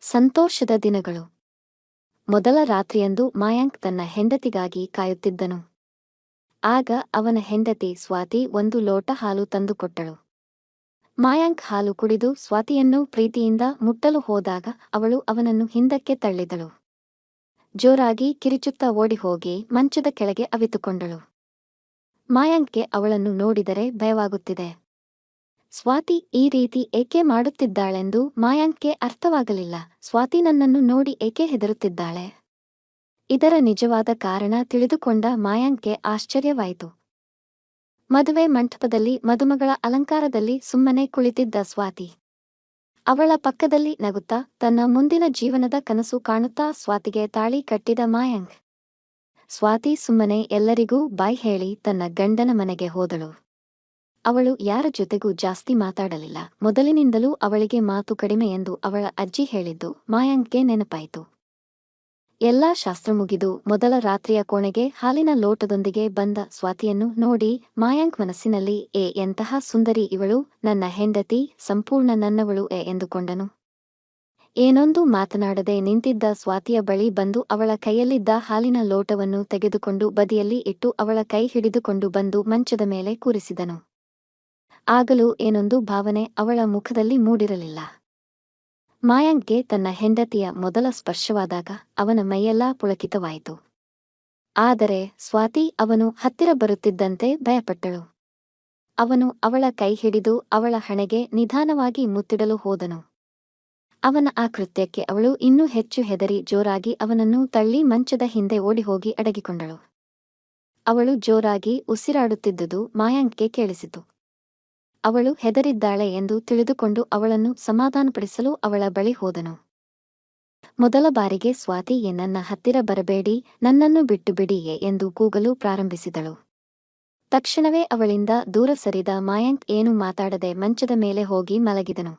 ಸಂತೋಷದ ದಿನಗಳು. ಮೊದಲ ರಾತ್ರಿಯಂದು ಮಾಯಾಂಕ್ ತನ್ನ ಹೆಂಡತಿಗಾಗಿ ಕಾಯುತ್ತಿದ್ದನು. ಆಗ ಅವನ ಹೆಂಡತಿ ಸ್ವಾತಿ ಒಂದು ಲೋಟ ಹಾಲು ತಂದುಕೊಟ್ಟಳು. ಮಾಯಾಂಕ್ ಹಾಲು ಕುಡಿದು ಸ್ವಾತಿಯನ್ನು ಪ್ರೀತಿಯಿಂದ ಮುಟ್ಟಲು ಹೋದಾಗ ಅವಳು ಅವನನ್ನು ಹಿಂದಕ್ಕೆ ತಳ್ಳಿದಳು. ಜೋರಾಗಿ ಕಿರಿಚುತ್ತಾ ಓಡಿಹೋಗಿ ಮಂಚದ ಕೆಳಗೆ ಅವಿತುಕೊಂಡಳು. ಮಾಯಾಂಕ್ಗೆ ಅವಳನ್ನು ನೋಡಿದರೆ ಭಯವಾಗುತ್ತಿದೆ. ಸ್ವಾತಿ ಈ ರೀತಿ ಏಕೆ ಮಾಡುತ್ತಿದ್ದಾಳೆಂದು ಮಾಯಾಂಕ್ಗೆ ಅರ್ಥವಾಗಲಿಲ್ಲ. ಸ್ವಾತಿ ನನ್ನನ್ನು ನೋಡಿ ಏಕೆ ಹೆದರುತ್ತಿದ್ದಾಳೆ? ಇದರ ನಿಜವಾದ ಕಾರಣ ತಿಳಿದುಕೊಂಡ ಮಾಯಾಂಕ್ಗೆ ಆಶ್ಚರ್ಯವಾಯಿತು. ಮದುವೆ ಮಂಟಪದಲ್ಲಿ ಮದುಮಗಳ ಅಲಂಕಾರದಲ್ಲಿ ಸುಮ್ಮನೆ ಕುಳಿತಿದ್ದ ಸ್ವಾತಿ. ಅವಳ ಪಕ್ಕದಲ್ಲಿ ನಗುತ್ತಾ ತನ್ನ ಮುಂದಿನ ಜೀವನದ ಕನಸು ಕಾಣುತ್ತಾ ಸ್ವಾತಿಗೆ ತಾಳಿ ಕಟ್ಟಿದ ಮಾಯಾಂಕ್. ಸ್ವಾತಿ ಸುಮ್ಮನೆ ಎಲ್ಲರಿಗೂ ಬಾಯ್ ಹೇಳಿ ತನ್ನ ಗಂಡನ ಮನೆಗೆ ಹೋದಳು. ಅವಳು ಯಾರ ಜೊತೆಗೂ ಜಾಸ್ತಿ ಮಾತಾಡಲಿಲ್ಲ. ಮೊದಲಿನಿಂದಲೂ ಅವಳಿಗೆ ಮಾತು ಕಡಿಮೆ ಎಂದು ಅವಳ ಅಜ್ಜಿ ಹೇಳಿದ್ದು, ಮಾಯಾಂಕ್ಗೆ ನೆನಪಾಯಿತು. ಎಲ್ಲಾ ಶಾಸ್ತ್ರ ಮುಗಿದು ಮೊದಲ ರಾತ್ರಿಯ ಕೋಣೆಗೆ ಹಾಲಿನ ಲೋಟದೊಂದಿಗೆ ಬಂದ ಸ್ವಾತಿಯನ್ನು ನೋಡಿ ಮಾಯಾಂಕ್ ಮನಸ್ಸಿನಲ್ಲಿ, ಏ, ಎಂತಹ ಸುಂದರಿ ಇವಳು, ನನ್ನ ಹೆಂಡತಿ, ಸಂಪೂರ್ಣ ನನ್ನವಳು ಎ ಎಂದುಕೊಂಡನು. ಏನೊಂದು ಮಾತನಾಡದೆ ನಿಂತಿದ್ದ ಸ್ವಾತಿಯ ಬಳಿ ಬಂದು ಅವಳ ಕೈಯಲ್ಲಿದ್ದ ಹಾಲಿನ ಲೋಟವನ್ನು ತೆಗೆದುಕೊಂಡು ಬದಿಯಲ್ಲಿ ಇಟ್ಟು ಅವಳ ಕೈ ಹಿಡಿದುಕೊಂಡು ಬಂದು ಮಂಚದ ಮೇಲೆ ಕೂರಿಸಿದನು. ಆಗಲೂ ಏನೊಂದು ಭಾವನೆ ಅವಳ ಮುಖದಲ್ಲಿ ಮೂಡಿರಲಿಲ್ಲ. ಮಾಯಾಂಕ್ಗೆ ತನ್ನ ಹೆಂಡತಿಯ ಮೊದಲ ಸ್ಪರ್ಶವಾದಾಗ ಅವನ ಮೈಯೆಲ್ಲಾ ಪುಳಕಿತವಾಯಿತು. ಆದರೆ ಸ್ವಾತಿ ಅವನು ಹತ್ತಿರ ಬರುತ್ತಿದ್ದಂತೆ ಭಯಪಟ್ಟಳು. ಅವನು ಅವಳ ಕೈ ಹಿಡಿದು ಅವಳ ಹಣೆಗೆ ನಿಧಾನವಾಗಿ ಮುತ್ತಿಡಲು ಹೋದನು. ಅವನ ಆ ಕೃತ್ಯಕ್ಕೆ ಅವಳು ಇನ್ನೂ ಹೆಚ್ಚು ಹೆದರಿ ಜೋರಾಗಿ ಅವನನ್ನು ತಳ್ಳಿ ಮಂಚದ ಹಿಂದೆ ಓಡಿಹೋಗಿ ಅಡಗಿಕೊಂಡಳು. ಅವಳು ಜೋರಾಗಿ ಉಸಿರಾಡುತ್ತಿದ್ದುದು ಮಾಯಾಂಕ್ಗೆ ಕೇಳಿಸಿತು. ಅವಳು ಹೆದರಿದ್ದಾಳೆ ಎಂದು ತಿಳಿದುಕೊಂಡು ಅವಳನ್ನು ಸಮಾಧಾನಪಡಿಸಲು ಅವಳ ಬಳಿ ಹೋದನು. ಮೊದಲ ಬಾರಿಗೆ ಸ್ವಾತಿ ನನ್ನ ಹತ್ತಿರ ಬರಬೇಡಿ, ನನ್ನನ್ನು ಬಿಟ್ಟು ಬಿಡಿಯೇ ಎಂದು ಕೂಗಲು ಪ್ರಾರಂಭಿಸಿದಳು. ತಕ್ಷಣವೇ ಅವಳಿಂದ ದೂರ ಸರಿದ ಮಾಯಾಂಕ್ ಏನು ಮಾತಾಡದೆ ಮಂಚದ ಮೇಲೆ ಹೋಗಿ ಮಲಗಿದನು.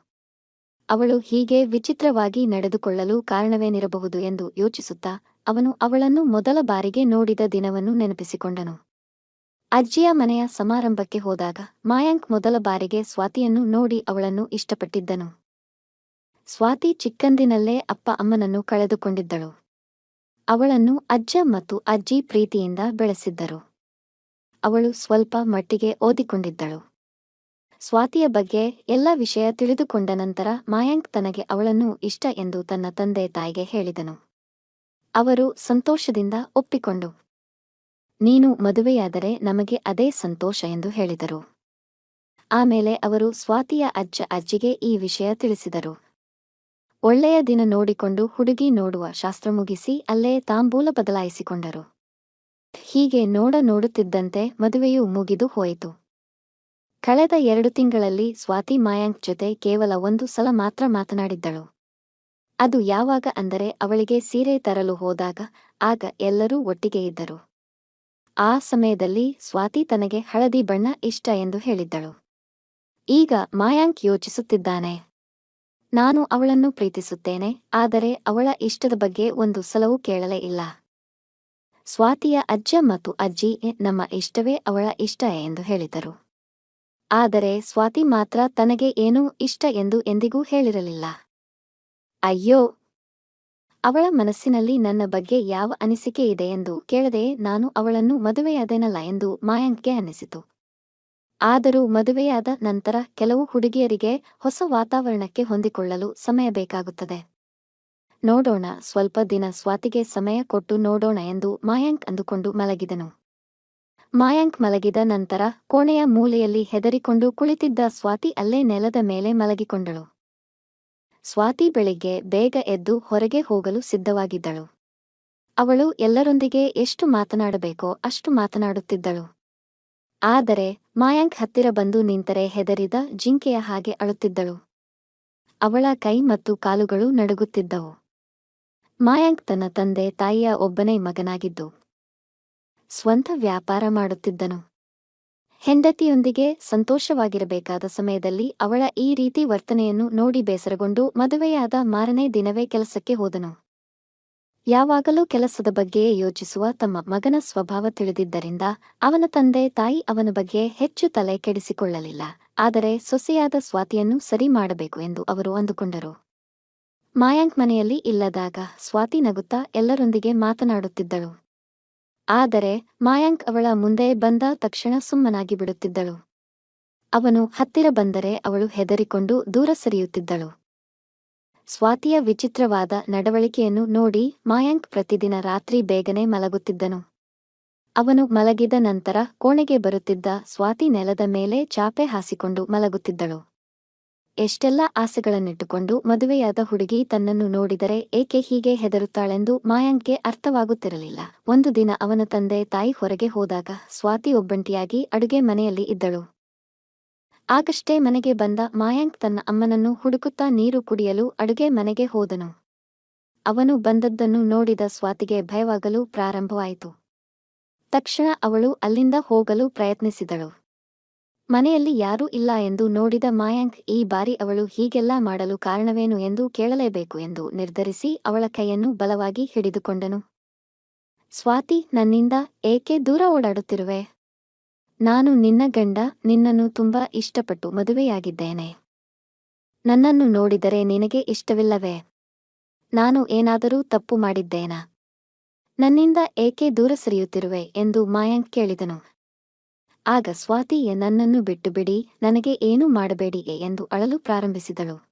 ಅವಳು ಹೀಗೆ ವಿಚಿತ್ರವಾಗಿ ನಡೆದುಕೊಳ್ಳಲು ಕಾರಣವೇನಿರಬಹುದು ಎಂದು ಯೋಚಿಸುತ್ತಾ ಅವನು ಅವಳನ್ನು ಮೊದಲ ಬಾರಿಗೆ ನೋಡಿದ ದಿನವನ್ನು ನೆನಪಿಸಿಕೊಂಡನು. ಅಜ್ಜಿಯ ಮನೆಯ ಸಮಾರಂಭಕ್ಕೆ ಹೋದಾಗ ಮಾಯಾಂಕ್ ಮೊದಲ ಬಾರಿಗೆ ಸ್ವಾತಿಯನ್ನು ನೋಡಿ ಅವಳನ್ನು ಇಷ್ಟಪಟ್ಟಿದ್ದನು. ಸ್ವಾತಿ ಚಿಕ್ಕಂದಿನಲ್ಲೇ ಅಪ್ಪ ಅಮ್ಮನನ್ನು ಕಳೆದುಕೊಂಡಿದ್ದಳು. ಅವಳನ್ನು ಅಜ್ಜ ಮತ್ತು ಅಜ್ಜಿ ಪ್ರೀತಿಯಿಂದ ಬೆಳೆಸಿದ್ದರು. ಅವಳು ಸ್ವಲ್ಪ ಮಟ್ಟಿಗೆ ಓದಿಕೊಂಡಿದ್ದಳು. ಸ್ವಾತಿಯ ಬಗ್ಗೆ ಎಲ್ಲ ವಿಷಯ ತಿಳಿದುಕೊಂಡ ನಂತರ ಮಾಯಾಂಕ್ ತನಗೆ ಅವಳನ್ನು ಇಷ್ಟ ಎಂದು ತನ್ನ ತಂದೆ ತಾಯಿಗೆ ಹೇಳಿದನು. ಅವರು ಸಂತೋಷದಿಂದ ಒಪ್ಪಿಕೊಂಡು ನೀನು ಮದುವೆಯಾದರೆ ನಮಗೆ ಅದೇ ಸಂತೋಷ ಎಂದು ಹೇಳಿದರು. ಆಮೇಲೆ ಅವರು ಸ್ವಾತಿಯ ಅಜ್ಜ ಅಜ್ಜಿಗೆ ಈ ವಿಷಯ ತಿಳಿಸಿದರು. ಒಳ್ಳೆಯ ದಿನ ನೋಡಿಕೊಂಡು ಹುಡುಗಿ ನೋಡುವ ಶಾಸ್ತ್ರ ಮುಗಿಸಿ ಅಲ್ಲೇ ತಾಂಬೂಲ ಬದಲಾಯಿಸಿಕೊಂಡರು. ಹೀಗೆ ನೋಡ ನೋಡುತ್ತಿದ್ದಂತೆ ಮದುವೆಯೂ ಮುಗಿದು ಹೋಯಿತು. ಕಳೆದ ಎರಡು ತಿಂಗಳಲ್ಲಿ ಸ್ವಾತಿ ಮಾಯಾಂಕ್ ಜೊತೆ ಕೇವಲ ಒಂದು ಸಲ ಮಾತ್ರ ಮಾತನಾಡಿದ್ದಳು. ಅದು ಯಾವಾಗ ಅಂದರೆ ಅವಳಿಗೆ ಸೀರೆ ತರಲು ಹೋದಾಗ, ಆಗ ಎಲ್ಲರೂ ಒಟ್ಟಿಗೆ ಇದ್ದರು. ಆ ಸಮಯದಲ್ಲಿ ಸ್ವಾತಿ ತನಗೆ ಹಳದಿ ಬಣ್ಣ ಇಷ್ಟ ಎಂದು ಹೇಳಿದ್ದಳು. ಈಗ ಮಾಯಾಂಕ್ ಯೋಚಿಸುತ್ತಿದ್ದಾನೆ. ನಾನು ಅವಳನ್ನು ಪ್ರೀತಿಸುತ್ತೇನೆ, ಆದರೆ ಅವಳ ಇಷ್ಟದ ಬಗ್ಗೆ ಒಂದು ಸಲವೂ ಕೇಳಲೇ ಇಲ್ಲ. ಸ್ವಾತಿಯ ಅಜ್ಜ ಮತ್ತು ಅಜ್ಜಿ ನಮ್ಮ ಇಷ್ಟವೇ ಅವಳ ಇಷ್ಟ ಎಂದು ಹೇಳಿದರು. ಆದರೆ ಸ್ವಾತಿ ಮಾತ್ರ ತನಗೆ ಏನೂ ಇಷ್ಟ ಎಂದು ಎಂದಿಗೂ ಹೇಳಿರಲಿಲ್ಲ. ಅಯ್ಯೋ ಅವಳ ಮನಸ್ಸಿನಲ್ಲಿ ನನ್ನ ಬಗ್ಗೆ ಯಾವ ಅನಿಸಿಕೆ ಇದೆ ಎಂದು ಕೇಳದೆ ನಾನು ಅವಳನ್ನು ಮದುವೆಯಾದೆನಲ್ಲ ಎಂದು ಮಾಯಾಂಕ್ಗೆ ಅನಿಸಿತು ಆದರೂ ಮದುವೆಯಾದ ನಂತರ ಕೆಲವು ಹುಡುಗಿಯರಿಗೆ ಹೊಸ ವಾತಾವರಣಕ್ಕೆ ಹೊಂದಿಕೊಳ್ಳಲು ಸಮಯ ಬೇಕಾಗುತ್ತದೆ. ನೋಡೋಣ, ಸ್ವಲ್ಪ ದಿನ ಸ್ವಾತಿಗೆ ಸಮಯ ಕೊಟ್ಟು ನೋಡೋಣ ಎಂದು ಮಾಯಾಂಕ್ ಅಂದುಕೊಂಡು ಮಲಗಿದನು. ಮಾಯಾಂಕ್ ಮಲಗಿದ ನಂತರ ಕೋಣೆಯ ಮೂಲೆಯಲ್ಲಿ ಹೆದರಿಕೊಂಡು ಕುಳಿತಿದ್ದ ಸ್ವಾತಿ ಅಲ್ಲೇ ನೆಲದ ಮೇಲೆ ಮಲಗಿಕೊಂಡಳು. ಸ್ವಾತಿ ಬೆಳಿಗ್ಗೆ ಬೇಗ ಎದ್ದು ಹೊರಗೆ ಹೋಗಲು ಸಿದ್ಧವಾಗಿದ್ದಳು. ಅವಳು ಎಲ್ಲರೊಂದಿಗೆ ಎಷ್ಟು ಮಾತನಾಡಬೇಕೋ ಅಷ್ಟು ಮಾತನಾಡುತ್ತಿದ್ದಳು. ಆದರೆ ಮಾಯಾಂಕ್ ಹತ್ತಿರ ಬಂದು ನಿಂತರೆ ಹೆದರಿದ ಜಿಂಕೆಯ ಹಾಗೆ ಅಳುತ್ತಿದ್ದಳು. ಅವಳ ಕೈ ಮತ್ತು ಕಾಲುಗಳು ನಡುಗುತ್ತಿದ್ದವು. ಮಾಯಾಂಕ್ ತನ್ನ ತಂದೆ ತಾಯಿಯ ಒಬ್ಬನೇ ಮಗನಾಗಿದ್ದು. ಸ್ವಂತ ವ್ಯಾಪಾರ ಮಾಡುತ್ತಿದ್ದನು. ಹೆಂಡತಿಯೊಂದಿಗೆ ಸಂತೋಷವಾಗಿರಬೇಕಾದ ಸಮಯದಲ್ಲಿ ಅವಳ ಈ ರೀತಿ ವರ್ತನೆಯನ್ನು ನೋಡಿ ಬೇಸರಗೊಂಡು ಮದುವೆಯಾದ ಮಾರನೇ ದಿನವೇ ಕೆಲಸಕ್ಕೆ ಹೋದನು. ಯಾವಾಗಲೂ ಕೆಲಸದ ಬಗ್ಗೆಯೇ ಯೋಚಿಸುವ ತಮ್ಮ ಮಗನ ಸ್ವಭಾವ ತಿಳಿದಿದ್ದರಿಂದ ಅವನ ತಂದೆ ತಾಯಿ ಅವನ ಬಗ್ಗೆ ಹೆಚ್ಚು ತಲೆ ಕೆಡಿಸಿಕೊಳ್ಳಲಿಲ್ಲ. ಆದರೆ ಸೊಸೆಯಾದ ಸ್ವಾತಿಯನ್ನು ಸರಿ ಮಾಡಬೇಕು ಎಂದು ಅವರು ಅಂದುಕೊಂಡರು. ಮಾಯಾಂಕ್ ಮನೆಯಲ್ಲಿ ಇಲ್ಲದಾಗ ಸ್ವಾತಿ ನಗುತ್ತಾ ಎಲ್ಲರೊಂದಿಗೆ ಮಾತನಾಡುತ್ತಿದ್ದಳು. ಆದರೆ ಮಾಯಾಂಕ್ ಅವಳ ಮುಂದೆ ಬಂದ ತಕ್ಷಣ ಸುಮ್ಮನಾಗಿ ಬಿಡುತ್ತಿದ್ದಳು. ಅವನು ಹತ್ತಿರ ಬಂದರೆ ಅವಳು ಹೆದರಿಕೊಂಡು ದೂರ ಸರಿಯುತ್ತಿದ್ದಳು. ಸ್ವಾತಿಯ ವಿಚಿತ್ರವಾದ ನಡವಳಿಕೆಯನ್ನು ನೋಡಿ ಮಾಯಾಂಕ್ ಪ್ರತಿದಿನ ರಾತ್ರಿ ಬೇಗನೆ ಮಲಗುತ್ತಿದ್ದನು. ಅವನು ಮಲಗಿದ ನಂತರ ಕೋಣೆಗೆ ಬರುತ್ತಿದ್ದ ಸ್ವಾತಿ ನೆಲದ ಮೇಲೆ ಚಾಪೆ ಹಾಸಿಕೊಂಡು ಮಲಗುತ್ತಿದ್ದಳು. ಎಷ್ಟೆಲ್ಲ ಆಸೆಗಳನ್ನಿಟ್ಟುಕೊಂಡು ಮದುವೆಯಾದ ಹುಡುಗಿ ತನ್ನನ್ನು ನೋಡಿದರೆ ಏಕೆ ಹೀಗೆ ಹೆದರುತ್ತಾಳೆಂದು ಮಾಯಾಂಕ್ಗೆ ಅರ್ಥವಾಗುತ್ತಿರಲಿಲ್ಲ. ಒಂದು ದಿನ ಅವನ ತಂದೆ ತಾಯಿ ಹೊರಗೆ ಹೋದಾಗ ಸ್ವಾತಿ ಒಬ್ಬಂಟಿಯಾಗಿ ಅಡುಗೆ ಮನೆಯಲ್ಲಿ ಇದ್ದಳು. ಆಗಷ್ಟೇ ಮನೆಗೆ ಬಂದ ಮಾಯಾಂಕ್ ತನ್ನ ಅಮ್ಮನನ್ನು ಹುಡುಕುತ್ತಾ ನೀರು ಕುಡಿಯಲು ಅಡುಗೆ ಮನೆಗೆ ಹೋದನು. ಅವನು ಬಂದದ್ದನ್ನು ನೋಡಿದ ಸ್ವಾತಿಗೆ ಭಯವಾಗಲು ಪ್ರಾರಂಭವಾಯಿತು. ತಕ್ಷಣ ಅವಳು ಅಲ್ಲಿಂದ ಹೋಗಲು ಪ್ರಯತ್ನಿಸಿದಳು. ಮನೆಯಲ್ಲಿ ಯಾರೂ ಇಲ್ಲ ಎಂದು ನೋಡಿದ ಮಾಯಾಂಕ್, ಈ ಬಾರಿ ಅವಳು ಹೀಗೆಲ್ಲ ಮಾಡಲು ಕಾರಣವೇನು ಎಂದು ಕೇಳಲೇಬೇಕು ಎಂದು ನಿರ್ಧರಿಸಿ ಅವಳ ಕೈಯನ್ನು ಬಲವಾಗಿ ಹಿಡಿದುಕೊಂಡನು. ಸ್ವಾತಿ, ನನ್ನಿಂದ ಏಕೆ ದೂರ ಓಡಾಡುತ್ತಿರುವೆ? ನಾನು ನಿನ್ನ ಗಂಡ, ನಿನ್ನನ್ನು ತುಂಬಾ ಇಷ್ಟಪಟ್ಟು ಮದುವೆಯಾಗಿದ್ದೇನೆ. ನನ್ನನ್ನು ನೋಡಿದರೆ ನಿನಗೆ ಇಷ್ಟವಿಲ್ಲವೇ? ನಾನು ಏನಾದರೂ ತಪ್ಪು ಮಾಡಿದ್ದೇನಾ? ನನ್ನಿಂದ ಏಕೆ ದೂರ ಸರಿಯುತ್ತಿರುವೆ ಎಂದು ಮಾಯಾಂಕ್ ಕೇಳಿದನು. ಆಗ ಸ್ವಾತಿಯೇ ನನ್ನನ್ನು ಬಿಟ್ಟು ಬಿಡಿ ನನಗೆ ಏನೂ ಮಾಡಬೇಡಿಗೆ ಎಂದು ಅಳಲು ಪ್ರಾರಂಭಿಸಿದಳು.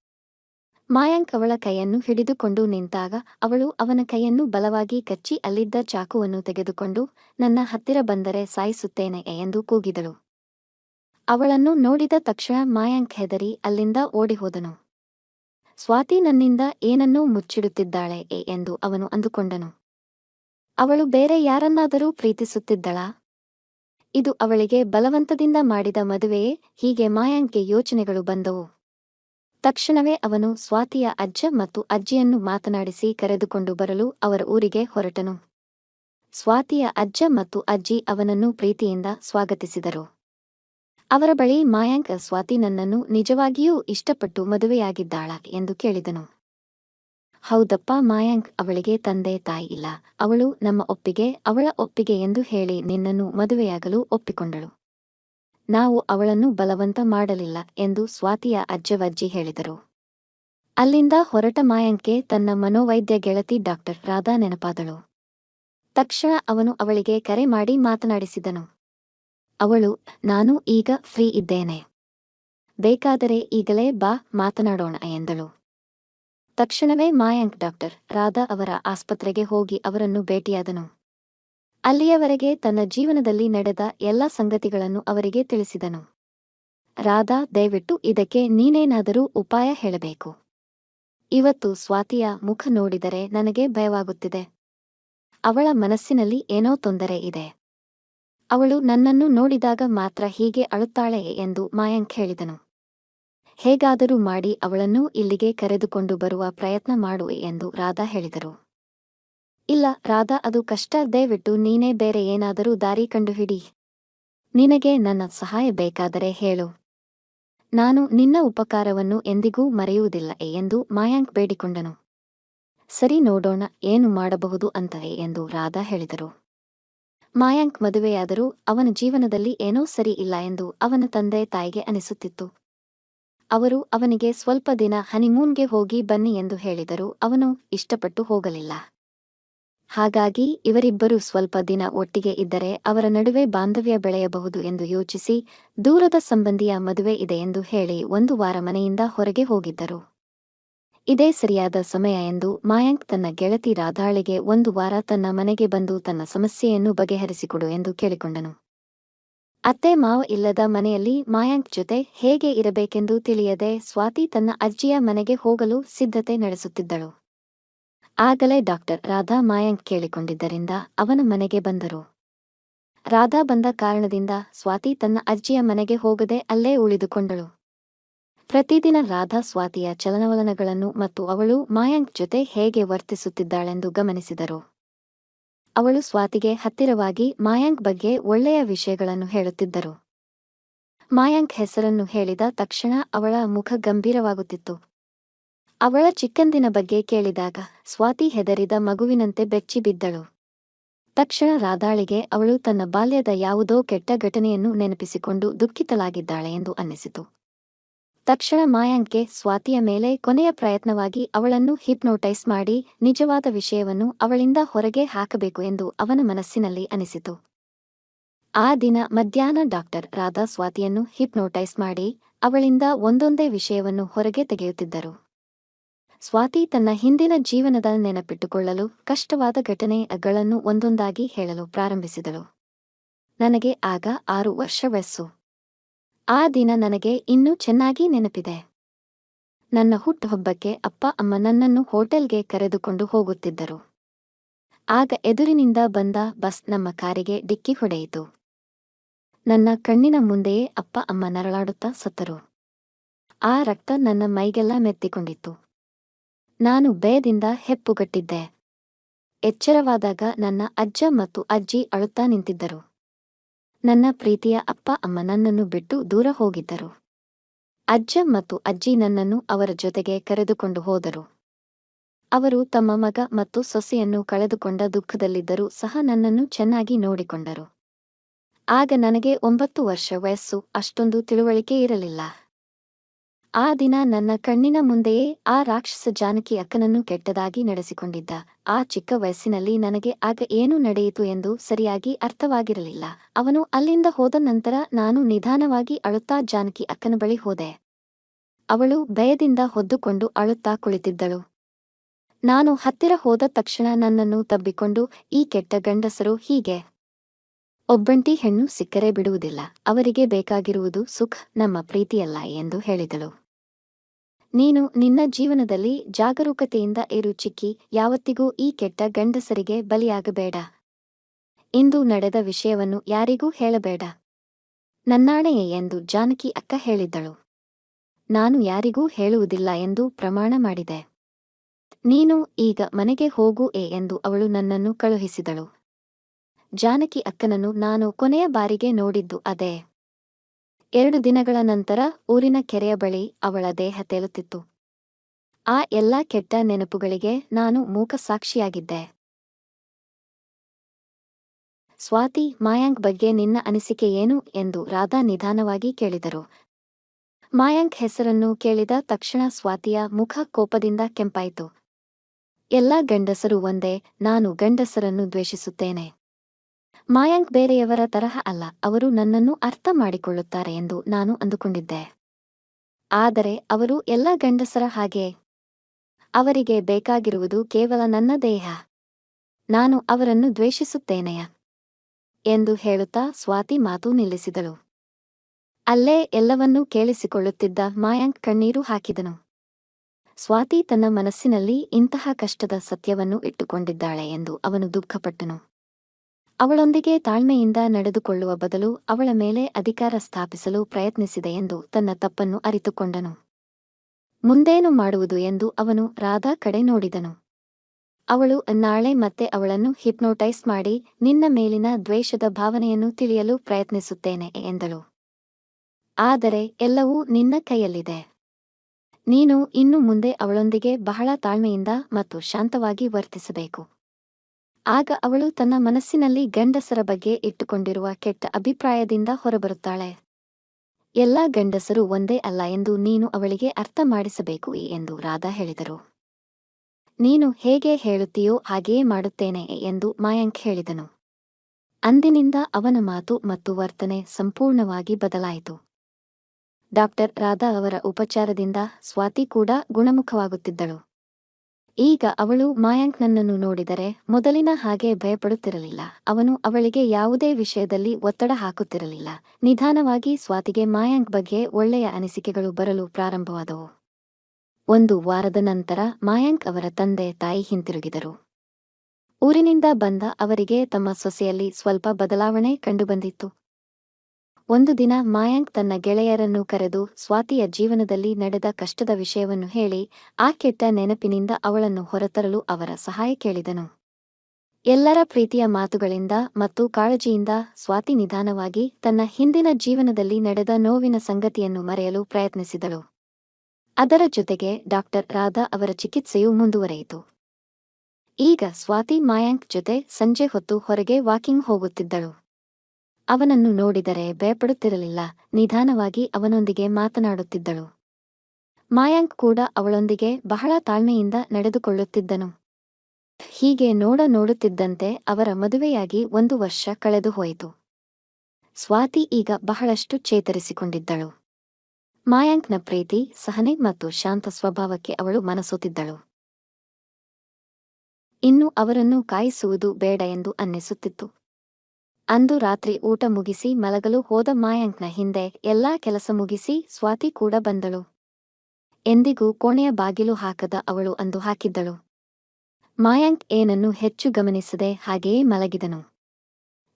ಮಾಯಾಂಕ್ ಅವಳ ಕೈಯನ್ನು ಹಿಡಿದುಕೊಂಡು ನಿಂತಾಗ ಅವಳು ಅವನ ಕೈಯನ್ನು ಬಲವಾಗಿ ಕಚ್ಚಿ ಅಲ್ಲಿದ್ದ ಚಾಕುವನ್ನು ತೆಗೆದುಕೊಂಡು, ನನ್ನ ಹತ್ತಿರ ಬಂದರೆ ಸಾಯಿಸುತ್ತೇನೆ ಎಂದು ಕೂಗಿದಳು. ಅವಳನ್ನು ನೋಡಿದ ತಕ್ಷಣ ಮಾಯಾಂಕ್ ಹೆದರಿ ಅಲ್ಲಿಂದ ಓಡಿಹೋದನು. ಸ್ವಾತಿ ನನ್ನಿಂದ ಏನನ್ನೂ ಮುಚ್ಚಿಡುತ್ತಿದ್ದಾಳೆ ಎಂದು ಅವನು ಅಂದುಕೊಂಡನು. ಅವಳು ಬೇರೆ ಯಾರನ್ನಾದರೂ ಪ್ರೀತಿಸುತ್ತಿದ್ದಳಾ? ಇದು ಅವಳಿಗೆ ಬಲವಂತದಿಂದ ಮಾಡಿದ ಮದುವೆಯೇ ಹೀಗೆ ಮಾಯಾಂಕ್ಗೆ ಯೋಚನೆಗಳು ಬಂದವು. ತಕ್ಷಣವೇ ಅವನು ಸ್ವಾತಿಯ ಅಜ್ಜ ಮತ್ತು ಅಜ್ಜಿಯನ್ನು ಮಾತನಾಡಿಸಿ ಕರೆದುಕೊಂಡು ಬರಲು ಅವರ ಊರಿಗೆ ಹೊರಟನು. ಸ್ವಾತಿಯ ಅಜ್ಜ ಮತ್ತು ಅಜ್ಜಿ ಅವನನ್ನು ಪ್ರೀತಿಯಿಂದ ಸ್ವಾಗತಿಸಿದರು. ಅವರ ಬಳಿ ಮಾಯಾಂಕ ಸ್ವಾತಿ ನನ್ನನ್ನು ನಿಜವಾಗಿಯೂ ಇಷ್ಟಪಟ್ಟು ಮದುವೆಯಾಗಿದ್ದಾಳ ಎಂದು ಕೇಳಿದನು. ಹೌದಪ್ಪ, ಮಾಯಾಂಕ್ ಅವಳಿಗೆ ತಂದೆ ತಾಯಿ ಇಲ್ಲ. ಅವಳು ನಮ್ಮ ಒಪ್ಪಿಗೆ, ಅವಳ ಒಪ್ಪಿಗೆ ಎಂದು ಹೇಳಿ ನಿನ್ನನ್ನು ಮದುವೆಯಾಗಲು ಒಪ್ಪಿಕೊಂಡಳು. ನಾವು ಅವಳನ್ನು ಬಲವಂತ ಮಾಡಲಿಲ್ಲ ಎಂದು ಸ್ವಾತಿಯ ಅಜ್ಜವಜ್ಜಿ ಹೇಳಿದರು. ಅಲ್ಲಿಂದ ಹೊರಟ ಮಾಯಾಂಕ್ಗೆ ತನ್ನ ಮನೋವೈದ್ಯ ಗೆಳತಿ ಡಾಕ್ಟರ್ ರಾಧಾ ನೆನಪಾದಳು. ತಕ್ಷಣ ಅವನು ಅವಳಿಗೆ ಕರೆ ಮಾಡಿ ಮಾತನಾಡಿಸಿದನು. ಅವಳು, ನಾನು ಈಗ ಫ್ರೀ ಇದ್ದೇನೆ. ಬೇಕಾದರೆ ಈಗಲೇ ಬಾ, ಮಾತನಾಡೋಣ ಎಂದಳು. ತಕ್ಷಣವೇ ಮಾಯಾಂಕ್ ಡಾಕ್ಟರ್ ರಾಧಾ ಅವರ ಆಸ್ಪತ್ರೆಗೆ ಹೋಗಿ ಅವರನ್ನು ಭೇಟಿಯಾದನು. ಅಲ್ಲಿಯವರೆಗೆ ತನ್ನ ಜೀವನದಲ್ಲಿ ನಡೆದ ಎಲ್ಲ ಸಂಗತಿಗಳನ್ನು ಅವರಿಗೆ ತಿಳಿಸಿದನು. ರಾಧಾ, ದಯವಿಟ್ಟು ಇದಕ್ಕೆ ನೀನೇನಾದರೂ ಉಪಾಯ ಹೇಳಬೇಕು. ಇವತ್ತು ಸ್ವಾತಿಯ ಮುಖ ನೋಡಿದರೆ ನನಗೆ ಭಯವಾಗುತ್ತಿದೆ. ಅವಳ ಮನಸ್ಸಿನಲ್ಲಿ ಏನೋ ತೊಂದರೆ ಇದೆ. ಅವಳು ನನ್ನನ್ನು ನೋಡಿದಾಗ ಮಾತ್ರ ಹೀಗೆ ಅಳುತ್ತಾಳೆ ಎಂದು ಮಾಯಾಂಕ್ ಹೇಳಿದನು. ಹೇಗಾದರೂ ಮಾಡಿ ಅವಳನ್ನು ಇಲ್ಲಿಗೆ ಕರೆದುಕೊಂಡು ಬರುವ ಪ್ರಯತ್ನ ಮಾಡು ಎಂದು ರಾಧಾ ಹೇಳಿದರು. ಇಲ್ಲ ರಾಧಾ, ಅದು ಕಷ್ಟ ದಯವಿಟ್ಟು ನೀನೇ ಬೇರೆ ಏನಾದರೂ ದಾರಿ ಕಂಡುಹಿಡಿ. ನಿನಗೆ ನನ್ನ ಸಹಾಯ ಬೇಕಾದರೆ ಹೇಳು. ನಾನು ನಿನ್ನ ಉಪಕಾರವನ್ನು ಎಂದಿಗೂ ಮರೆಯುವುದಿಲ್ಲ ಎಂದು ಮಾಯಾಂಕ್ ಬೇಡಿಕೊಂಡನು. ಸರಿ ನೋಡೋಣ, ಏನು ಮಾಡಬಹುದು ಅಂತವೆ ಎಂದು ರಾಧಾ ಹೇಳಿದರು. ಮಾಯಾಂಕ್ ಮದುವೆಯಾದರೂ ಅವನ ಜೀವನದಲ್ಲಿ ಏನೋ ಸರಿ ಇಲ್ಲ ಎಂದು ಅವನ ತಂದೆ ತಾಯಿಗೆ ಅನಿಸುತ್ತಿತ್ತು. ಅವರು ಅವನಿಗೆ ಸ್ವಲ್ಪ ದಿನ ಹನಿಮೂನ್ಗೆ ಹೋಗಿ ಬನ್ನಿ ಎಂದು ಹೇಳಿದರು, ಅವನು ಇಷ್ಟಪಟ್ಟು ಹೋಗಲಿಲ್ಲ. ಹಾಗಾಗಿ ಇವರಿಬ್ಬರು ಸ್ವಲ್ಪ ದಿನ ಒಟ್ಟಿಗೆ ಇದ್ದರೆ ಅವರ ನಡುವೆ ಬಾಂಧವ್ಯ ಬೆಳೆಯಬಹುದು ಎಂದು ಯೋಚಿಸಿ ದೂರದ ಸಂಬಂಧಿಯ ಮದುವೆ ಇದೆ ಎಂದು ಹೇಳಿ ಒಂದು ವಾರ ಮನೆಯಿಂದ ಹೊರಗೆ ಹೋಗಿದ್ದರು. ಇದೇ ಸರಿಯಾದ ಸಮಯ ಎಂದು ಮಾಯಾಂಕ್ ತನ್ನ ಗೆಳತಿ ರಾಧಾಳಿಗೆ ಒಂದು ವಾರ ತನ್ನ ಮನೆಗೆ ಬಂದು ತನ್ನ ಸಮಸ್ಯೆಯನ್ನು ಬಗೆಹರಿಸಿಕೊಡು ಎಂದು ಕೇಳಿಕೊಂಡನು. ಅತ್ತೆ ಮಾವ ಇಲ್ಲದ ಮನೆಯಲ್ಲಿ ಮಾಯಾಂಕ್ ಜೊತೆ ಹೇಗೆ ಇರಬೇಕೆಂದು ತಿಳಿಯದೆ ಸ್ವಾತಿ ತನ್ನ ಅಜ್ಜಿಯ ಮನೆಗೆ ಹೋಗಲು ಸಿದ್ಧತೆ ನಡೆಸುತ್ತಿದ್ದಳು. ಆಗಲೇ ಡಾಕ್ಟರ್ ರಾಧಾ ಮಾಯಾಂಕ್ ಕೇಳಿಕೊಂಡಿದ್ದರಿಂದ ಅವನ ಮನೆಗೆ ಬಂದರು. ರಾಧಾ ಬಂದ ಕಾರಣದಿಂದ ಸ್ವಾತಿ ತನ್ನ ಅಜ್ಜಿಯ ಮನೆಗೆ ಹೋಗದೆ ಅಲ್ಲೇ ಉಳಿದುಕೊಂಡಳು. ಪ್ರತಿದಿನ ರಾಧಾ ಸ್ವಾತಿಯ ಚಲನವಲನಗಳನ್ನು ಮತ್ತು ಅವಳು ಮಾಯಾಂಕ್ ಜೊತೆ ಹೇಗೆ ವರ್ತಿಸುತ್ತಿದ್ದಾಳೆಂದು ಗಮನಿಸಿದರು. ಅವಳು ಸ್ವಾತಿಗೆ ಹತ್ತಿರವಾಗಿ ಮಾಯಾಂಕ್ ಬಗ್ಗೆ ಒಳ್ಳೆಯ ವಿಷಯಗಳನ್ನು ಹೇಳುತ್ತಿದ್ದರು. ಮಾಯಾಂಕ್ ಹೆಸರನ್ನು ಹೇಳಿದ ತಕ್ಷಣ ಅವಳ ಮುಖ ಗಂಭೀರವಾಗುತ್ತಿತ್ತು. ಅವಳ ಚಿಕ್ಕಂದಿನ ಬಗ್ಗೆ ಕೇಳಿದಾಗ ಸ್ವಾತಿ ಹೆದರಿದ ಮಗುವಿನಂತೆ ಬೆಚ್ಚಿ ಬಿದ್ದಳು. ತಕ್ಷಣ ರಾಧಾಳಿಗೆ ಅವಳು ತನ್ನ ಬಾಲ್ಯದ ಯಾವುದೋ ಕೆಟ್ಟ ಘಟನೆಯನ್ನು ನೆನಪಿಸಿಕೊಂಡು ದುಃಖಿತಲಾಗಿದ್ದಾಳೆ ಎಂದು ಅನ್ನಿಸಿತು. ತಕ್ಷಣ ಮಾಯಾಂಕೆ ಸ್ವಾತಿಯ ಮೇಲೆ ಕೊನೆಯ ಪ್ರಯತ್ನವಾಗಿ ಅವಳನ್ನು ಹಿಪ್ನೋಟೈಸ್ ಮಾಡಿ ನಿಜವಾದ ವಿಷಯವನ್ನು ಅವಳಿಂದ ಹೊರಗೆ ಹಾಕಬೇಕು ಎಂದು ಅವನ ಮನಸ್ಸಿನಲ್ಲಿ ಅನಿಸಿತು. ಆ ದಿನ ಮಧ್ಯಾಹ್ನ ಡಾಕ್ಟರ್ ರಾಧಾ ಸ್ವಾತಿಯನ್ನು ಹಿಪ್ನೋಟೈಸ್ ಮಾಡಿ ಅವಳಿಂದ ಒಂದೊಂದೇ ವಿಷಯವನ್ನು ಹೊರಗೆ ತೆಗೆಯುತ್ತಿದ್ದರು. ಸ್ವಾತಿ ತನ್ನ ಹಿಂದಿನ ಜೀವನದ ನೆನಪಿಟ್ಟುಕೊಳ್ಳಲು ಕಷ್ಟವಾದ ಘಟನೆಗಳನ್ನು ಒಂದೊಂದಾಗಿ ಹೇಳಲು ಪ್ರಾರಂಭಿಸಿದಳು. ನನಗೆ ಆಗ ಆರು ವರ್ಷ ವಯಸ್ಸು. ಆ ದಿನ ನನಗೆ ಇನ್ನೂ ಚೆನ್ನಾಗಿ ನೆನಪಿದೆ. ನನ್ನ ಹುಟ್ಟುಹಬ್ಬಕ್ಕೆ ಅಪ್ಪ, ಅಮ್ಮ ನನ್ನನ್ನು ಹೋಟೆಲ್ಗೆ ಕರೆದುಕೊಂಡು ಹೋಗುತ್ತಿದ್ದರು. ಆಗ ಎದುರಿನಿಂದ ಬಂದ ಬಸ್ ನಮ್ಮ ಕಾರಿಗೆ ಡಿಕ್ಕಿ ಹೊಡೆಯಿತು. ನನ್ನ ಕಣ್ಣಿನ ಮುಂದೆಯೇ ಅಪ್ಪ, ಅಮ್ಮ ನರಳಾಡುತ್ತಾ ಸತ್ತರು. ಆ ರಕ್ತ ನನ್ನ ಮೈಗೆಲ್ಲ ಮೆತ್ತಿಕೊಂಡಿತ್ತು. ನಾನು ಭಯದಿಂದ ಹೆಪ್ಪುಗಟ್ಟಿದ್ದೆ. ಎಚ್ಚರವಾದಾಗ ನನ್ನ ಅಜ್ಜ ಮತ್ತು ಅಜ್ಜಿ ಅಳುತ್ತಾ ನಿಂತಿದ್ದರು. ನನ್ನ ಪ್ರೀತಿಯ ಅಪ್ಪ ಅಮ್ಮ ನನ್ನನ್ನು ಬಿಟ್ಟು ದೂರ ಹೋಗಿದ್ದರು. ಅಜ್ಜ ಮತ್ತು ಅಜ್ಜಿ ನನ್ನನ್ನು ಅವರ ಜೊತೆಗೆ ಕರೆದುಕೊಂಡು ಹೋದರು. ಅವರು ತಮ್ಮ ಮಗ ಮತ್ತು ಸೊಸೆಯನ್ನು ಕಳೆದುಕೊಂಡ ದುಃಖದಲ್ಲಿದ್ದರೂ ಸಹ ನನ್ನನ್ನು ಚೆನ್ನಾಗಿ ನೋಡಿಕೊಂಡರು. ಆಗ ನನಗೆ ಒಂಬತ್ತು ವರ್ಷ ವಯಸ್ಸು, ಅಷ್ಟೊಂದು ತಿಳುವಳಿಕೆ ಇರಲಿಲ್ಲ. ಆ ದಿನ ನನ್ನ ಕಣ್ಣಿನ ಮುಂದೆಯೇ ಆ ರಾಕ್ಷಸ ಜಾನಕಿ ಅಕ್ಕನನ್ನು ಕೆಟ್ಟದಾಗಿ ನಡೆಸಿಕೊಂಡಿದ್ದ. ಆ ಚಿಕ್ಕ ವಯಸ್ಸಿನಲ್ಲಿ ನನಗೆ ಆಗ ಏನು ನಡೆಯಿತು ಎಂದು ಸರಿಯಾಗಿ ಅರ್ಥವಾಗಿರಲಿಲ್ಲ. ಅವನು ಅಲ್ಲಿಂದ ಹೋದ ನಂತರ ನಾನು ನಿಧಾನವಾಗಿ ಅಳುತ್ತಾ ಜಾನಕಿ ಅಕ್ಕನ ಬಳಿ ಹೋದೆ. ಅವಳು ಭಯದಿಂದ ಹೊದ್ದುಕೊಂಡು ಅಳುತ್ತಾ ಕುಳಿತಿದ್ದಳು. ನಾನು ಹತ್ತಿರ ಹೋದ ತಕ್ಷಣ ನನ್ನನ್ನು ತಬ್ಬಿಕೊಂಡು, ಈ ಕೆಟ್ಟ ಗಂಡಸರು ಹೀಗೆ ಒಬ್ಬಂಟಿ ಹೆಣ್ಣು ಸಿಕ್ಕರೆ ಬಿಡುವುದಿಲ್ಲ. ಅವರಿಗೆ ಬೇಕಾಗಿರುವುದು ಸುಖ, ನಮ್ಮ ಪ್ರೀತಿಯಲ್ಲ ಎಂದು ಹೇಳಿದಳು. ನೀನು ನಿನ್ನ ಜೀವನದಲ್ಲಿ ಜಾಗರೂಕತೆಯಿಂದ ಇರು ಚಿಕ್ಕಿ, ಯಾವತ್ತಿಗೂ ಈ ಕೆಟ್ಟ ಗಂಡಸರಿಗೆ ಬಲಿಯಾಗಬೇಡ. ಇಂದು ನಡೆದ ವಿಷಯವನ್ನು ಯಾರಿಗೂ ಹೇಳಬೇಡ. ನನ್ನಾಣೆಯೇ ಎಂದು ಜಾನಕಿ ಅಕ್ಕ ಹೇಳಿದ್ದಳು. ನಾನು ಯಾರಿಗೂ ಹೇಳುವುದಿಲ್ಲ ಎಂದು ಪ್ರಮಾಣ ಮಾಡಿದೆ. ನೀನು ಈಗ ಮನೆಗೆ ಹೋಗು ಎ ಎಂದು ಅವಳು ನನ್ನನ್ನು ಕಳುಹಿಸಿದಳು. ಜಾನಕಿ ಅಕ್ಕನನ್ನು ನಾನು ಕೊನೆಯ ಬಾರಿಗೆ ನೋಡಿದ್ದು ಅದೇ. ಎರಡು ದಿನಗಳ ನಂತರ ಊರಿನ ಕೆರೆಯ ಬಳಿ ಅವಳ ದೇಹ ತೇಲುತ್ತಿತ್ತು. ಆ ಎಲ್ಲಾ ಕೆಟ್ಟ ನೆನಪುಗಳಿಗೆ ನಾನು ಮೂಕ ಸಾಕ್ಷಿಯಾಗಿದ್ದೆ. ಸ್ವಾತಿ, ಮಾಯಾಂಕ್ ಬಗ್ಗೆ ನಿನ್ನ ಅನಿಸಿಕೆ ಏನು ಎಂದು ರಾಧಾ ನಿಧಾನವಾಗಿ ಕೇಳಿದರು. ಮಾಯಾಂಕ್ ಹೆಸರನ್ನು ಕೇಳಿದ ತಕ್ಷಣ ಸ್ವಾತಿಯ ಮುಖ ಕೋಪದಿಂದ ಕೆಂಪಾಯಿತು. ಎಲ್ಲ ಗಂಡಸರು ಒಂದೇ, ನಾನು ಗಂಡಸರನ್ನು ದ್ವೇಷಿಸುತ್ತೇನೆ. ಮಾಯಾಂಕ್ ಬೇರೆಯವರ ತರಹ ಅಲ್ಲ. ಅವರು ನನ್ನನ್ನು ಅರ್ಥ ಮಾಡಿಕೊಳ್ಳುತ್ತಾರೆ ಎಂದು ನಾನು ಅಂದುಕೊಂಡಿದ್ದೆ. ಆದರೆ ಅವರು ಎಲ್ಲ ಗಂಡಸರ ಹಾಗೆ ಅವರಿಗೆ ಬೇಕಾಗಿರುವುದು ಕೇವಲ ನನ್ನ ದೇಹ. ನಾನು ಅವರನ್ನು ದ್ವೇಷಿಸುತ್ತೇನೆಯ ಎಂದು ಹೇಳುತ್ತಾ ಸ್ವಾತಿ ಮಾತು ನಿಲ್ಲಿಸಿದಳು. ಅಲ್ಲೇ ಎಲ್ಲವನ್ನೂ ಕೇಳಿಸಿಕೊಳ್ಳುತ್ತಿದ್ದ ಮಾಯಾಂಕ್ ಕಣ್ಣೀರು ಹಾಕಿದನು. ಸ್ವಾತಿ ತನ್ನ ಮನಸ್ಸಿನಲ್ಲಿ ಇಂತಹ ಕಷ್ಟದ ಸತ್ಯವನ್ನು ಇಟ್ಟುಕೊಂಡಿದ್ದಾಳೆ ಎಂದು ಅವನು ದುಃಖಪಟ್ಟನು. ಅವಳೊಂದಿಗೆ ತಾಳ್ಮೆಯಿಂದ ನಡೆದುಕೊಳ್ಳುವ ಬದಲು ಅವಳ ಮೇಲೆ ಅಧಿಕಾರ ಸ್ಥಾಪಿಸಲು ಪ್ರಯತ್ನಿಸಿದೆ ಎಂದು ತನ್ನ ತಪ್ಪನ್ನು ಅರಿತುಕೊಂಡನು. ಮುಂದೇನು ಮಾಡುವುದು ಎಂದು ಅವನು ರಾಧಾ ಕಡೆ ನೋಡಿದನು. ಅವಳು, ನಾಳೆ ಮತ್ತೆ ಅವಳನ್ನು ಹಿಪ್ನೋಟೈಸ್ ಮಾಡಿ ನಿನ್ನ ಮೇಲಿನ ದ್ವೇಷದ ಭಾವನೆಯನ್ನು ತಿಳಿಯಲು ಪ್ರಯತ್ನಿಸುತ್ತೇನೆ ಎಂದಳು. ಆದರೆ ಎಲ್ಲವೂ ನಿನ್ನ ಕೈಯಲ್ಲಿದೆ. ನೀನು ಇನ್ನು ಮುಂದೆ ಅವಳೊಂದಿಗೆ ಬಹಳ ತಾಳ್ಮೆಯಿಂದ ಮತ್ತು ಶಾಂತವಾಗಿ ವರ್ತಿಸಬೇಕು. ಆಗ ಅವಳು ತನ್ನ ಮನಸ್ಸಿನಲ್ಲಿ ಗಂಡಸರ ಬಗ್ಗೆ ಇಟ್ಟುಕೊಂಡಿರುವ ಕೆಟ್ಟ ಅಭಿಪ್ರಾಯದಿಂದ ಹೊರಬರುತ್ತಾಳೆ. ಎಲ್ಲಾ ಗಂಡಸರು ಒಂದೇ ಅಲ್ಲ ಎಂದು ನೀನು ಅವಳಿಗೆ ಅರ್ಥ ಮಾಡಿಸಬೇಕು ಎಂದು ರಾಧಾ ಹೇಳಿದರು. ನೀನು ಹೇಗೆ ಹೇಳುತ್ತೀಯೋ ಹಾಗೆಯೇ ಮಾಡುತ್ತೇನೆ ಎಂದು ಮಾಯಾಂಕ್ ಹೇಳಿದನು. ಅಂದಿನಿಂದ ಅವನ ಮಾತು ಮತ್ತು ವರ್ತನೆ ಸಂಪೂರ್ಣವಾಗಿ ಬದಲಾಯಿತು. ಡಾಕ್ಟರ್ ರಾಧಾ ಅವರ ಉಪಚಾರದಿಂದ ಸ್ವಾತಿ ಕೂಡ ಗುಣಮುಖವಾಗುತ್ತಿದ್ದಳು. ಈಗ ಅವಳು ಮಾಯಾಂಕ್ ನನ್ನನ್ನು ನೋಡಿದರೆ ಮೊದಲಿನ ಹಾಗೆ ಭಯಪಡುತ್ತಿರಲಿಲ್ಲ. ಅವನು ಅವಳಿಗೆ ಯಾವುದೇ ವಿಷಯದಲ್ಲಿ ಒತ್ತಡ ಹಾಕುತ್ತಿರಲಿಲ್ಲ. ನಿಧಾನವಾಗಿ ಸ್ವಾತಿಗೆ ಮಾಯಾಂಕ್ ಬಗ್ಗೆ ಒಳ್ಳೆಯ ಅನಿಸಿಕೆಗಳು ಬರಲು ಪ್ರಾರಂಭವಾದವು. ಒಂದು ವಾರದ ನಂತರ ಮಾಯಾಂಕ್ ಅವರ ತಂದೆ ತಾಯಿ ಹಿಂತಿರುಗಿದರು. ಊರಿನಿಂದ ಬಂದ ಅವರಿಗೆ ತಮ್ಮ ಸೊಸೆಯಲ್ಲಿ ಸ್ವಲ್ಪ ಬದಲಾವಣೆ ಕಂಡುಬಂದಿತ್ತು. ಒಂದು ದಿನ ಮಾಯಾಂಕ್ ತನ್ನ ಗೆಳೆಯರನ್ನು ಕರೆದು ಸ್ವಾತಿಯ ಜೀವನದಲ್ಲಿ ನಡೆದ ಕಷ್ಟದ ವಿಷಯವನ್ನು ಹೇಳಿ, ಆ ಕೆಟ್ಟ ನೆನಪಿನಿಂದ ಅವಳನ್ನು ಹೊರತರಲು ಅವರ ಸಹಾಯ ಕೇಳಿದನು. ಎಲ್ಲರ ಪ್ರೀತಿಯ ಮಾತುಗಳಿಂದ ಮತ್ತು ಕಾಳಜಿಯಿಂದ ಸ್ವಾತಿ ನಿಧಾನವಾಗಿ ತನ್ನ ಹಿಂದಿನ ಜೀವನದಲ್ಲಿ ನಡೆದ ನೋವಿನ ಸಂಗತಿಯನ್ನು ಮರೆಯಲು ಪ್ರಯತ್ನಿಸಿದಳು. ಅದರ ಜೊತೆಗೆ ಡಾಕ್ಟರ್ ರಾಧಾ ಅವರ ಚಿಕಿತ್ಸೆಯು ಮುಂದುವರೆಯಿತು. ಈಗ ಸ್ವಾತಿ ಮಾಯಾಂಕ್ ಜೊತೆ ಸಂಜೆ ಹೊತ್ತು ಹೊರಗೆ ವಾಕಿಂಗ್ ಹೋಗುತ್ತಿದ್ದಳು. ಅವನನ್ನು ನೋಡಿದರೆ ಭಯಪಡುತ್ತಿರಲಿಲ್ಲ. ನಿಧಾನವಾಗಿ ಅವನೊಂದಿಗೆ ಮಾತನಾಡುತ್ತಿದ್ದಳು. ಮಾಯಾಂಕ್ ಕೂಡ ಅವಳೊಂದಿಗೆ ಬಹಳ ತಾಳ್ಮೆಯಿಂದ ನಡೆದುಕೊಳ್ಳುತ್ತಿದ್ದನು. ಹೀಗೆ ನೋಡ ನೋಡುತ್ತಿದ್ದಂತೆ ಅವರ ಮದುವೆಯಾಗಿ ಒಂದು ವರ್ಷ ಕಳೆದು ಹೋಯಿತು. ಸ್ವಾತಿ ಈಗ ಬಹಳಷ್ಟು ಚೇತರಿಸಿಕೊಂಡಿದ್ದಳು. ಮಾಯಾಂಕ್ನ ಪ್ರೀತಿ, ಸಹನೆ ಮತ್ತು ಶಾಂತ ಸ್ವಭಾವಕ್ಕೆ ಅವಳು ಮನಸೋತಿದ್ದಳು. ಇನ್ನು ಅವರನ್ನು ಕಾಯಿಸುವುದು ಬೇಡ ಎಂದು ಅನ್ನಿಸುತ್ತಿತ್ತು. ಅಂದು ರಾತ್ರಿ ಊಟ ಮುಗಿಸಿ ಮಲಗಲು ಹೋದ ಮಾಯಾಂಕ್ನ ಹಿಂದೆ ಎಲ್ಲಾ ಕೆಲಸ ಮುಗಿಸಿ ಸ್ವಾತಿ ಕೂಡ ಬಂದಳು. ಎಂದಿಗೂ ಕೋಣೆಯ ಬಾಗಿಲು ಹಾಕದ ಅವಳು ಅಂದು ಹಾಕಿದ್ದಳು. ಮಾಯಾಂಕ್ ಏನನ್ನು ಹೆಚ್ಚು ಗಮನಿಸದೆ ಹಾಗೆಯೇ ಮಲಗಿದನು.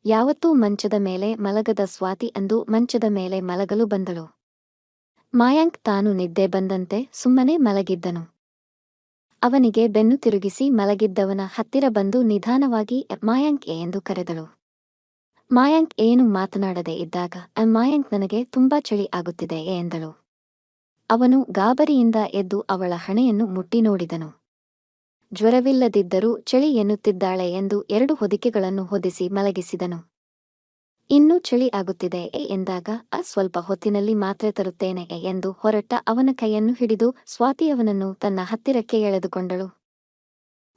ಯಾವತ್ತೂ ಮಂಚದ ಮೇಲೆ ಮಲಗದ ಸ್ವಾತಿ ಅಂದು ಮಂಚದ ಮೇಲೆ ಮಲಗಲು ಬಂದಳು. ಮಾಯಾಂಕ್ ತಾನು ನಿದ್ದೆ ಬಂದಂತೆ ಸುಮ್ಮನೆ ಮಲಗಿದ್ದನು. ಅವನಿಗೆ ಬೆನ್ನು ತಿರುಗಿಸಿ ಮಲಗಿದ್ದವನ ಹತ್ತಿರ ಬಂದು ನಿಧಾನವಾಗಿ ಮಾಯಾಂಕ್ ಎಂದು ಕರೆದಳು. ಮಾಯಾಂಕ್ ಏನು ಮಾತನಾಡದೆ ಇದ್ದಾಗ "ಅ, ಮಾಯಾಂಕ್ ನನಗೆ ತುಂಬಾ ಚಳಿ ಆಗುತ್ತಿದೆ ಎ" ಎಂದಳು. ಅವನು ಗಾಬರಿಯಿಂದ ಎದ್ದು ಅವಳ ಹಣೆಯನ್ನು ಮುಟ್ಟಿ ನೋಡಿದನು. ಜ್ವರವಿಲ್ಲದಿದ್ದರೂ ಚಳಿ ಎನ್ನುತ್ತಿದ್ದಾಳೆ ಎಂದು ಎರಡು ಹೊದಿಕೆಗಳನ್ನು ಹೊದಿಸಿ ಮಲಗಿಸಿದನು. ಇನ್ನೂ ಚಳಿ ಆಗುತ್ತಿದೆ ಎಂದಾಗ ಅ ಸ್ವಲ್ಪ ಹೊತ್ತಿನಲ್ಲಿ ಮಾತ್ರೆ ತರುತ್ತೇನೆ ಎಂದು ಹೊರಟ ಅವನ ಕೈಯನ್ನು ಹಿಡಿದು ಸ್ವಾತಿಯವನನ್ನು ತನ್ನ ಹತ್ತಿರಕ್ಕೆ ಎಳೆದುಕೊಂಡಳು.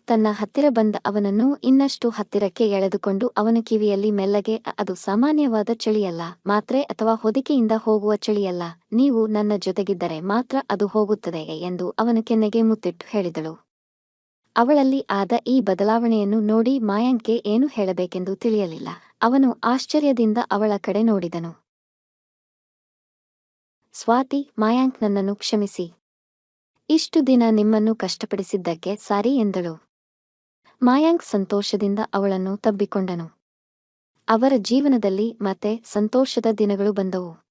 ತನ್ನ ಹತ್ತಿರ ಬಂದ ಅವನನ್ನು ಇನ್ನಷ್ಟು ಹತ್ತಿರಕ್ಕೆ ಎಳೆದುಕೊಂಡು ಅವನ ಕಿವಿಯಲ್ಲಿ ಮೆಲ್ಲಗೆ ಅದು ಸಾಮಾನ್ಯವಾದ ಚಳಿಯಲ್ಲ, ಮಾತ್ರೆ ಅಥವಾ ಹೊದಿಕೆಯಿಂದ ಹೋಗುವ ಚಳಿಯಲ್ಲ, ನೀವು ನನ್ನ ಜೊತೆಗಿದ್ದರೆ ಮಾತ್ರ ಅದು ಹೋಗುತ್ತದೆ ಎಂದು ಅವನ ಕೆನ್ನೆಗೆ ಮುತ್ತಿಟ್ಟು ಹೇಳಿದಳು. ಅವಳಲ್ಲಿ ಆದ ಈ ಬದಲಾವಣೆಯನ್ನು ನೋಡಿ ಮಾಯಾಂಕ್ಗೆ ಏನು ಹೇಳಬೇಕೆಂದು ತಿಳಿಯಲಿಲ್ಲ. ಅವನು ಆಶ್ಚರ್ಯದಿಂದ ಅವಳ ಕಡೆ ನೋಡಿದನು. ಸ್ವಾತಿ, ಮಾಯಾಂಕ್ ನನ್ನನ್ನು ಕ್ಷಮಿಸಿ. ಇಷ್ಟು ದಿನ ನಿಮ್ಮನ್ನು ಕಷ್ಟಪಡಿಸಿದ್ದಕ್ಕೆ ಸಾರಿ ಎಂದಳು. ಮಾಯಾಂಕ್ ಸಂತೋಷದಿಂದ ಅವಳನ್ನು ತಬ್ಬಿಕೊಂಡನು. ಅವರ ಜೀವನದಲ್ಲಿ ಮತ್ತೆ ಸಂತೋಷದ ದಿನಗಳು ಬಂದವು.